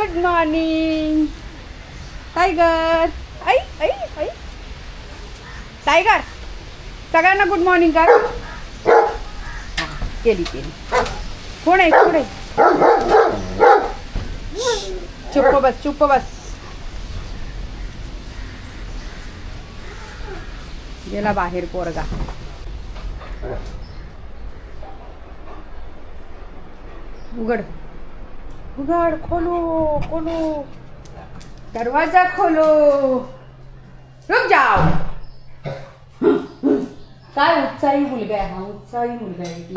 Good morning tiger आई आई आई टायगर सगळ्यांना गुड मॉर्निंग कर. केली केली. कोण आहे कोण आहे? चुप्प बस चुप्प बस. गेला बाहेर पोरगा. उघड. उघड खोलो खोलो. दरवाजा खोलो. रुक जाओ. काय उत्साही मुलगा आहे हा उत्साही मुलगा आहे की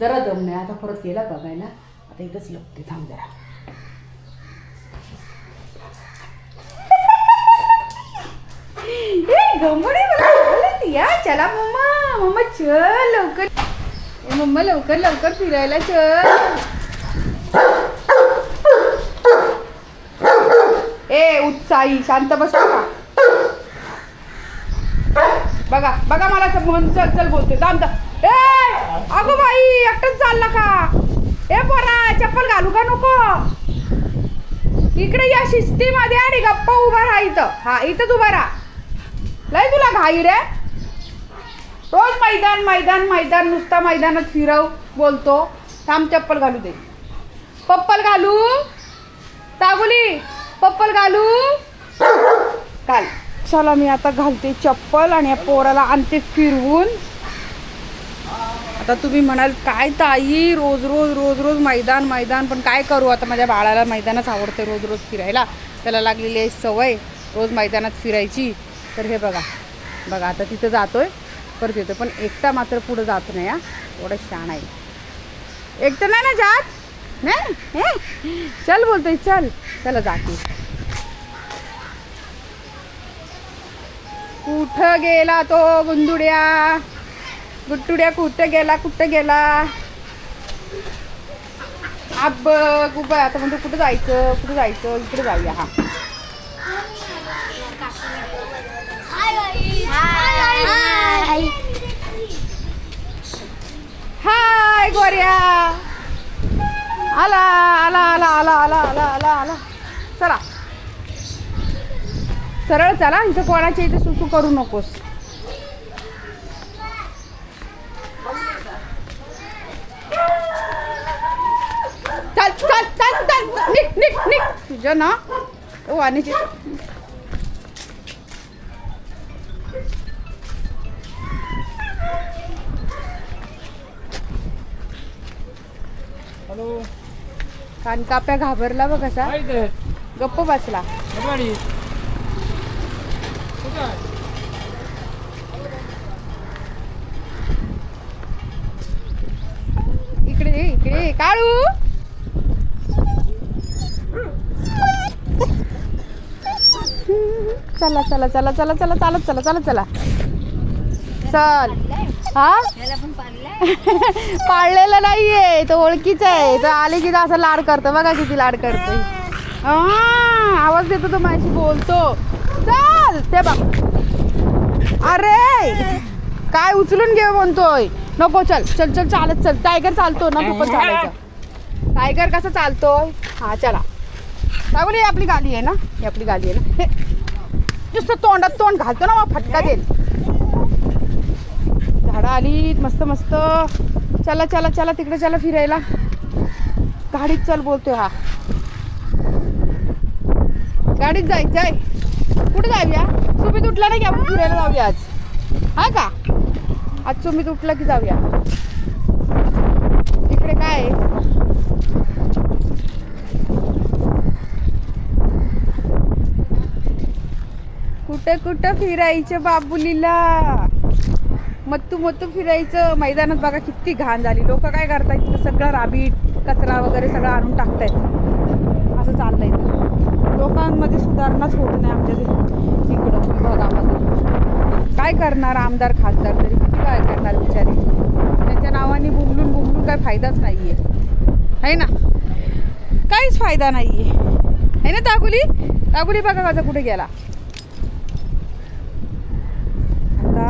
जरा दम नाही आता परत गेला बघायला. आता इथंच लपते थांब जरा. गंमडे या चला मम्मा. मम्मा चल लवकर. मम्मा लवकर लवकर फिरायला चल. साई शांत बस का बघा बघा मला चल चल चल बोलते दाम ए अगो बाई एकटंच चालला का? ए पोरा चप्पल घालू का नको? इकडे या शिस्तीमध्ये आणि गप्पा उभा राहा इथं. हा इथंच उभा राहा. लय तुला घाई रे? रोज मैदान मैदान मैदान नुसता मैदानात फिरव बोलतो. थांब चप्पल घालू दे. पप्पल घालू. तागुली. पप्पल घालू. घाल. चला मी आता घालते चप्पल आणि या पोराला आणते फिरवून. आता तुम्ही म्हणाल काय ताई रोज रोज रोज रोज मैदान मैदान पण काय करू? आता माझ्या बाळाला मैदानच आवडते रोज रोज फिरायला. त्याला लागलेली आहे सवय रोज मैदानात फिरायची. तर हे बघा. बघा आता तिथं जातोय परत येतो पण एकटा मात्र पुढं जात नाही हा. एवढं शाण आहे. एकटं नाही ना जात? नाही? चल बोलतोय चल. चला जाते. कुठं गेला तो गुंदुड्या? गुट्टुड्या कुठं गेला कुठं गेला? अब उभं आता म्हणतो कुठं जायचं कुठं जायचं? इकडे जाऊया हा. हाय गोऱ्या. आला आला आला आला आला आला आला आला. चला. सरळ चला इथं कोणाच्या इथे सुसू करू नकोस. चल चल चल चल. निक निक निक तुझ्या ना वाणीची आणि कानकाप्या घाबरला बघ कसा गप्प बसला? इकडे इकडे. काळू! चला चला चला चला चला चालत चला चालत चला. चल. हा? पाळलेलं नाहीये. तो ओळखीचा आहे. तो आले की असं लाड करतो. बघा किती लाड करतो आवाज देतो तो माझी बोलतो. चल ते बघ. अरे! काय उचलून घे म्हणतोय. नको चल चल चल चालत चल. टायगर चालतो ना तू पण चालायचं. टायगर कसं चालतोय? हा चला. चांगली आपली गाडी आहे ना? ही आपली गाडी आहे ना? हे नुसतं तोंडात तोंड घालतो ना मग फटका देईल. झाडं आली मस्त मस्त. चला चला चला तिकडे चला फिरायला. गाडीत चल बोलतोय हा. गाडीत जायचंय कुठे जाऊया सुमित उठला नाही की आपण फिरायला जाऊया आज? हा का? आज सुमित उठला की जाऊया. इकडे काय? कुठं कुठं फिरायचं बाबुलीला? मत्तू मत्तू फिरायचं मैदानात बघा किती घाण झाली. लोक काय करतायत तिथं सगळं राबीट कचरा वगैरे सगळं आणून टाकतायत. असं चाललंय. लोकांमध्ये सुधारणाच होत नाही आमच्या इकडं विभागामध्ये काय करणार आमदार खासदार तरी? किती काय करणार बिचारे? त्याच्या नावाने बुमलून बुमलून काय फायदाच नाही आहे है ना? काहीच फायदा नाही आहे है ना तागुली? तागुली बघा माझा कुठे गेला.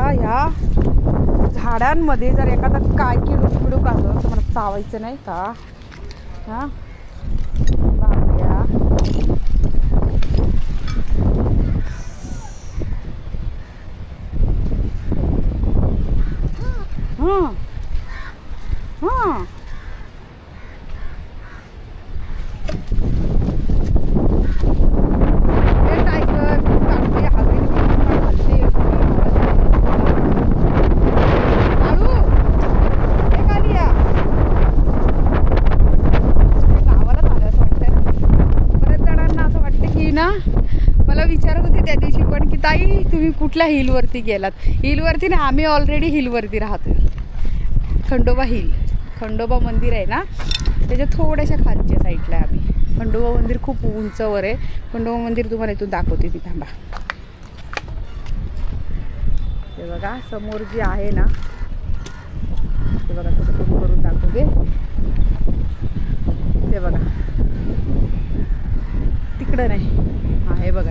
आता या झाडांमध्ये जर एखादा काय किडूक बिडूक आलं तर मला चावायचं नाही का हां हे टायगर काढते हवेली काढते आळू हे खाली या गावाला झालं असं वाटतंय ना बऱ्याच जणांना असं वाटतं की ना मला विचारत होते त्या दिवशी पण की ताई तुम्ही कुठल्या हिलवरती गेलात? हिलवरती ना आम्ही ऑलरेडी हिलवरती राहतो खंडोबा हिल. खंडोबा मंदिर आहे ना? त्याच्या थोड्याशा खालच्या साईडला आहे आम्ही. खंडोबा मंदिर खूप उंचवर आहे. खंडोबा मंदिर तुम्हाला इथून दाखवते मी थांबा. ते बघा समोर जे आहे ना ते बघा तसं करून करून दाखवते. ते बघा. तिकडं नाही. आहे बघा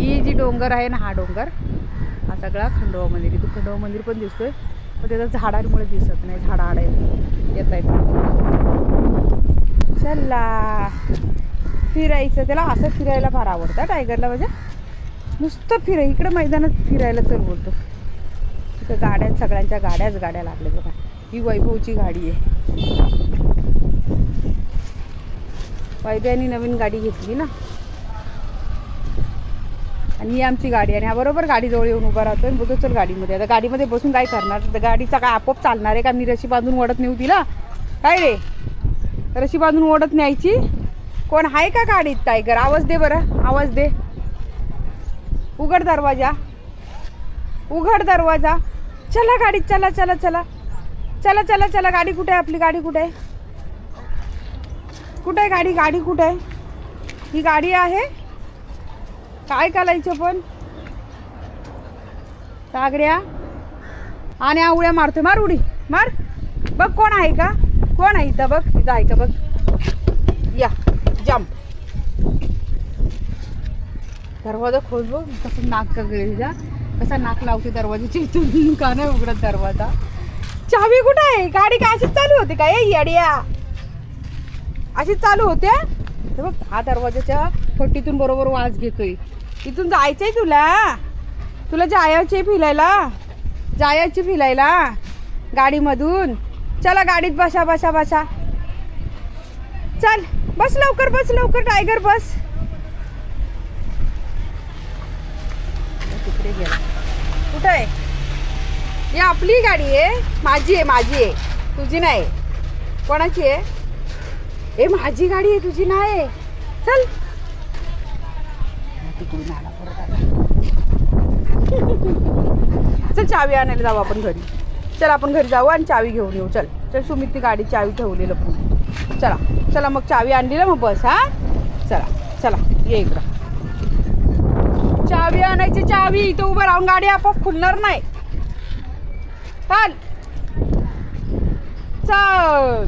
ही जी डोंगर आहे ना हा डोंगर हा सगळा खंडोबा मंदिर. इथं खंडोबा मंदिर पण दिसतोय पण त्याचं झाडांमुळे दिसत नाही झाडं आड येत आहेत. चला. फिरायचं त्याला असं फिरायला फार आवडतं टायगरला म्हणजे. नुसतं फिराय इकडं मैदानात फिरायला चल बोलतो. तिथं गाड्या सगळ्यांच्या गाड्याच गाड्या लागल्या बघा. ही वैभवची गाडी आहे. वैभ्यानी नवीन गाडी घेतली ना. आणि ही आमची गाडी आणि हा बरोबर गाडीजवळ येऊन उभा राहतो आणि बोलतो चल गाडीमध्ये आता गाडीमध्ये बसून काय करणार? तर गाडीचा काय आपोआप चालणार आहे का? मी रशी बांधून ओढत नेऊ तिला काय रे? रशी बांधून ओढत न्यायची? कोण आहे का गाडीत टायगर? आवाज दे बरं आवाज दे. उघड दरवाजा. उघड दरवाजा. चला गाडीत चला चला चला. चला चला चला. गाडी कुठे आहे आपली? गाडी कुठे आहे? कुठे आहे गाडी? गाडी कुठे आहे? ही गाडी आहे? काय करायचं पण? सागड्या आणि आवळ्या मारतोय. मार उडी. मार. बघ कोण आहे का? कोण आहे इथं? बघ. इथं आहे का? बघ. या. जाम दरवाजा खोल बघ. कसं नाक का जा. कसा नाक लावते दरवाजाची इथून. का नाही उघडत दरवाजा. चावी कुठे आहे? गाडी काय अशीच चालू होते का? ए येड्या. अशीच चालू होते बघ हा दरवाजाच्या पट्टीतून बरोबर वाज घेतोय. इथून जायचंय तुला. तुला जायचे फिरायला. जायची फिरायला गाडीमधून. चला गाडीत बसा बसा बसा. चल बस लवकर बस लवकर टायगर बस. तिकडे गेला. कुठं आहे? ही आपली गाडी आहे. माझी आहे माझी आहे. तुझी नाही. कोणाची आहे? ए माझी गाडी आहे तुझी नाही. चल तिकडून आला परत आला चल चावी आणायला जाऊ आपण घरी. चल आपण घरी जाऊ आणि चावी घेऊन येऊ. चल. चल सुमित ती गाडी चावी ठेवलेलं पण चला. चला मग चावी आणली ना मग बस हा? चला. चला. ये इकडं. चावी आणायची चावी. इथं उभं राहून गाडी आपोआप खुलणार नाही. चाल. चल.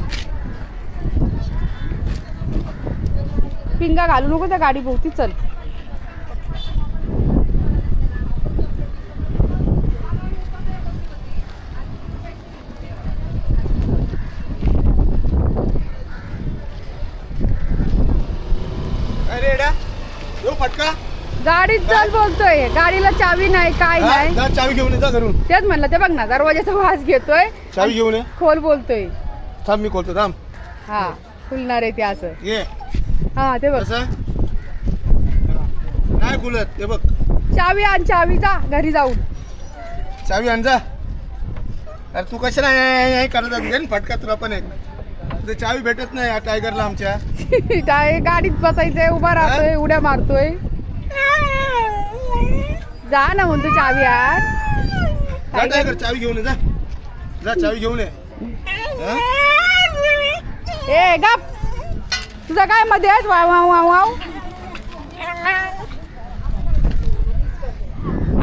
पिंगा घालू नको त्या गाडी भोवती चल अरे एडा येऊ फटका गाडीत चल बोलतोय. गाडीला चावी नाही काय? नाही. जा चावी घेऊन ये जा घरून. तेच म्हणलं ते बघ ना दरवाजाचा वास घेतोय चावी घेऊन ये. खोल बोलतोय. थांब मी खोलतो थांब. हा खुलणार आहे ते असं. ये. हा ते बघ. कसं? नाही खुलत हे बघ. चावी आण चावी जा घरी जाऊन. चावी आण जा. अरे तू कशाला हे- हे करत आहे? दे ना फटका तुला पण एक. चावी भेटत नाही या टायगरला आमच्या. काय गाडीत बसायचंय उभा राहतोय उड्या मारतोय. जा ना म्हणतो चावी आण. जा काय टायगर चावी घेऊन ये जा. जा चावी घेऊन ये. हा? ए गप. तुझं काय मध्ये आहेस? Wow wow wow wow.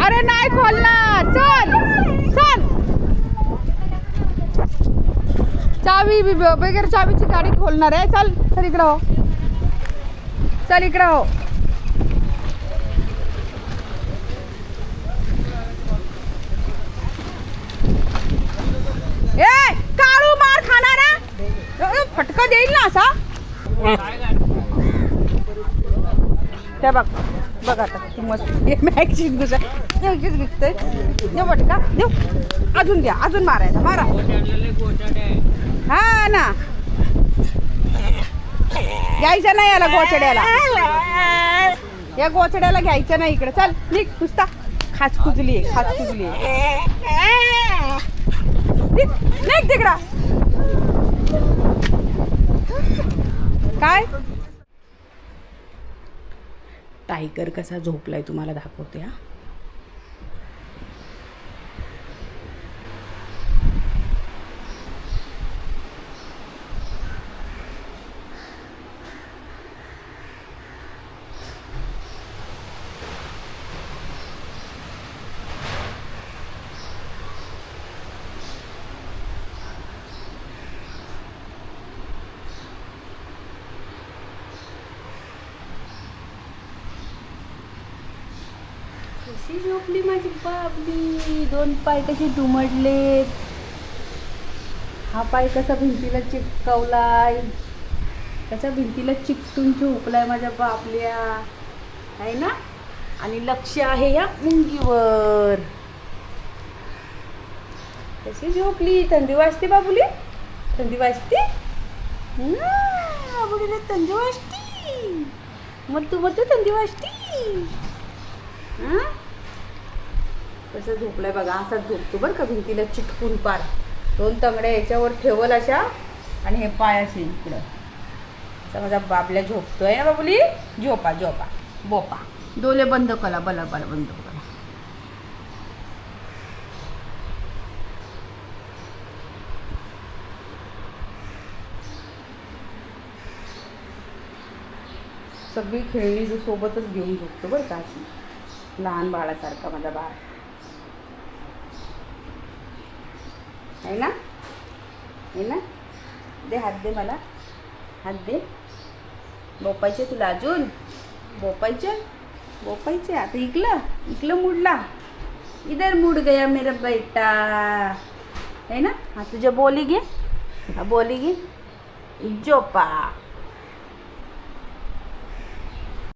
अरे नाही खोलणार. चल चल. चावी बी- ब- वगैरे चावीची गाडी खोलणार आहे. चल चल इकडं हो. चल इकडं हो ए काळू मार खाणारा अ, फटका देईल ना असा त्या बघ बघ आता तू मस्त. मॅगशीट घुसा मॅगशीट विकतोय देऊ बटका देऊ अजून द्या अजून मारायचा मारा. हा ना. घ्यायचं नाही याला गोचड्याला. या गोचड्याला घ्यायचं नाही इकडे. चल निघ नुसता. खाच कुजली आहे खाच कुजली आहे. निघ तिकडं. काय? टायगर कसा झोपलाय तुम्हाला दाखवते हा. कशी झोपली माझी बाबली. दोन पाय कसे दुमडलेत. हा पाय कसा भिंतीला चिटकवलाय कसा भिंतीला चिकटून झोपलाय माझ्या बापल्या आहे ना? आणि लक्ष आहे या मुंगीवर. कशी झोपली? थंडी वाजते बाबुली? थंडी वाजते? हम्म, बाबुलीला थंडी वाजते. मग तू म्हणतो थंडी वाजते. हां? कसं झोपलाय बघा असाच झोपतो बरं का भिंतीला चिटकून पार. दोन तंगड्या याच्यावर ठेवल अशा आणि हे पाय असे इकडं. असा माझा बाबल्या झोपतोय ना बाबुली? झोपा झोपा बोपा. डोले बंद करा बला बला बंद करा. सगळी खेळणी जो सोबतच घेऊन झोपतो बरं का अशी. लहान बाळासारखा माझा बाळ. आहे ना? आहे ना? दे हात दे मला. हात दे. बोपायचे तुला अजून? बोपायचे? बोपायचे. आता इकलं. इकलं मुडला. इधर मुड गया मेरा बेटा. है ना? हा तुझ्या बोली घे. हा बोली घे. झोपा